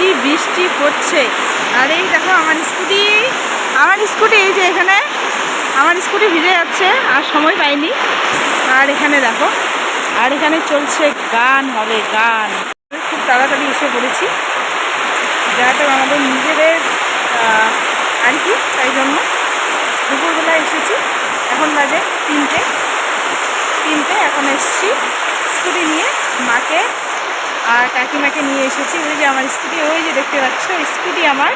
কি বৃষ্টি পড়ছে। আর এই দেখো, আমার স্কুটি আমার স্কুটি, এই যে এখানে, আমার স্কুটি ভিজে যাচ্ছে, আর সময় পাইনি। আর এখানে দেখো, আর এখানে চলছে গান হবে, গান। খুব তাড়াতাড়ি এসে পড়েছি। জায়গাটা আমাদের নিজেদের আর কি, তাই জন্য দুপুরবেলা এসেছি। এখন বাজে তিনটে। তিনটে, এখন এসেছি স্কুটি নিয়ে মাকে আর কাকিমাকে নিয়ে এসেছি। ওই যে আমার স্কুটি, ওই যে দেখতে পাচ্ছ, স্কুটি আমার।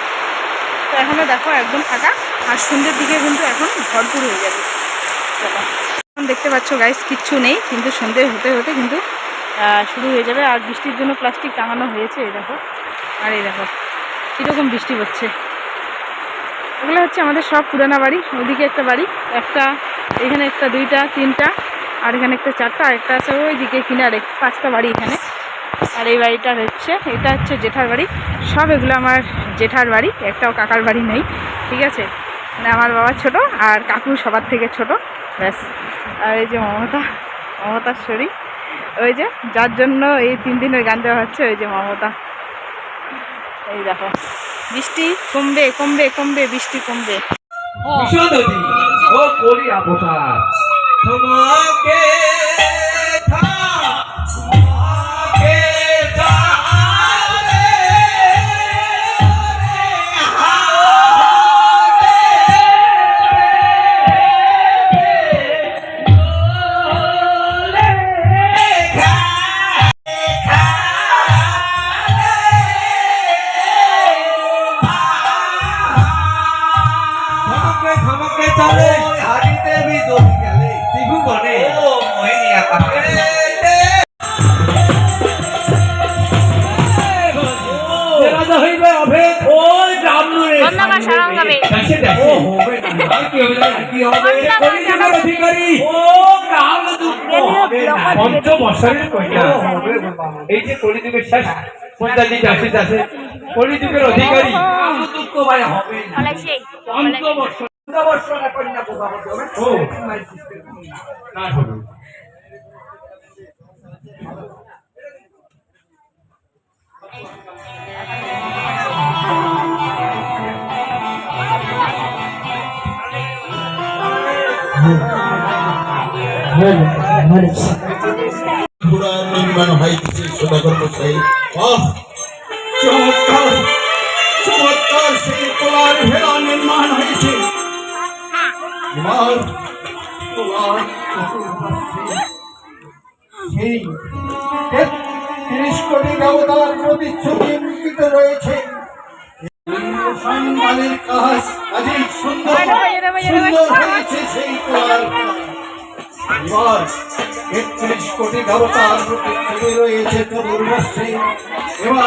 তো এখনও দেখো একদম ফাঁকা, আর সন্ধ্যের দিকে কিন্তু এখন ভরপুর হয়ে যাবে। এখন দেখতে পাচ্ছ গাইস কিচ্ছু নেই, কিন্তু সন্ধে হতে হতে কিন্তু শুরু হয়ে যাবে। আর বৃষ্টির জন্য প্লাস্টিক টাঙানো হয়েছে, এই দেখো। আর এই দেখো, কীরকম বৃষ্টি হচ্ছে। এগুলো হচ্ছে আমাদের সব পুরানা বাড়ি, ওদিকে একটা বাড়ি, একটা, এখানে একটা দুইটা, তিনটা, আর এখানে একটা চারটা, আর একটা আছে ওই ওইদিকে কিনারে, পাঁচটা বাড়ি এখানে। আর এই বাড়িটা হচ্ছে, এটা হচ্ছে জেঠার বাড়ি। সব এগুলো আমার জেঠার বাড়ি, একটাও কাকার বাড়ি নেই, ঠিক আছে? মানে আমার বাবা ছোট আর কাকু সবার থেকে ছোট, ব্যাস। আর এই যে মমতা মমতার শরীর ওই যে, যার জন্য এই তিন দিনের গান দেওয়া হচ্ছে, ওই যে মমতা। এই দেখো। বৃষ্টি কমবে কমবে কমবে, বৃষ্টি কমবে। ও করি তোমাকে হবে। বন্দনা কলিযুগের সারং। অধিকারী। ও কাল দুঃখ। হবে না। পঞ্চ বৎসরের কইনা এই যে কলিযুগের শেষ। পঞ্চাশ আসিতে আছে। কলিযুগের অধিকারী। দুঃখ ভাই হবে না অলেক্সি পঞ্চ বৎসর ও। না হবে নির্মাণ হইতেছে সদাগর মশাই চমৎকার চমৎকার সেই কোলার ভেড়া নির্মাণ হয়েছে। সেই তিরিশ কোটি দেবতার প্রতিচ্ছবি অঙ্কিত রয়েছে সম্মানের কাজ কাজেই সুন্দর সুন্দর হয়েছে সেই ভেড়া। এবার একত্রিশ কোটি দেবতার প্রতিচ্ছবি রয়েছে এবার